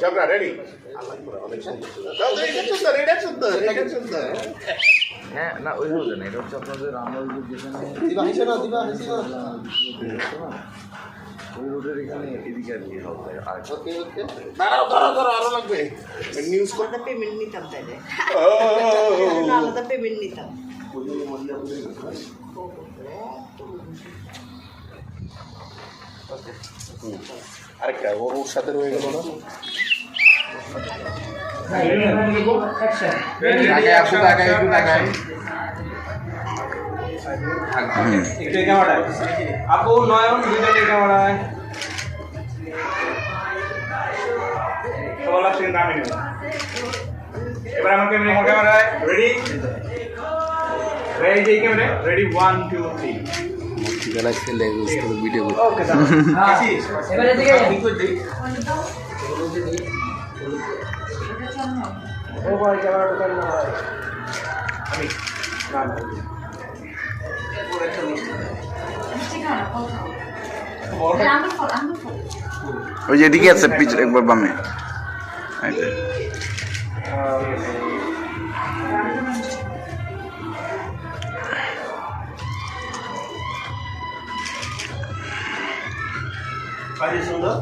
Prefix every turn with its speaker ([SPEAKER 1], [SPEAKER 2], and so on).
[SPEAKER 1] Camera ready
[SPEAKER 2] অনেক সুন্দর
[SPEAKER 1] এটা সুন্দর এটা সুন্দর এটা সুন্দর
[SPEAKER 3] হ্যাঁ না ওই হচ্ছে না এটা হচ্ছে আপনাদের আমরা ওই যে যেখানে
[SPEAKER 2] দিবা হিসেবে না দিবা হিসেবে না
[SPEAKER 3] ওই রোডের এখানে এদিকে আর কি হবে আর
[SPEAKER 2] ওকে ওকে
[SPEAKER 1] দাঁড়াও দাঁড়াও দাঁড়াও আরো লাগবে নিউজ করে
[SPEAKER 4] আলাদা পেমেন্ট নিতাম তাইলে
[SPEAKER 1] ও
[SPEAKER 4] আলাদা পেমেন্ট নিতাম
[SPEAKER 1] আরেকটা ওর ওর সাথে রয়ে গেল না?
[SPEAKER 5] আপু নয়ন দুইজন এই ক্যামেরায়? সেকেন্ড আমি নেব। এবার ক্যামেরা ক্যামেরায় ready ready camera ready one two three
[SPEAKER 2] ঠিকানা ছেলে ভিডিও
[SPEAKER 6] ওই যে এদিকে আছে পিছনে একবার বামে। এই variação
[SPEAKER 2] da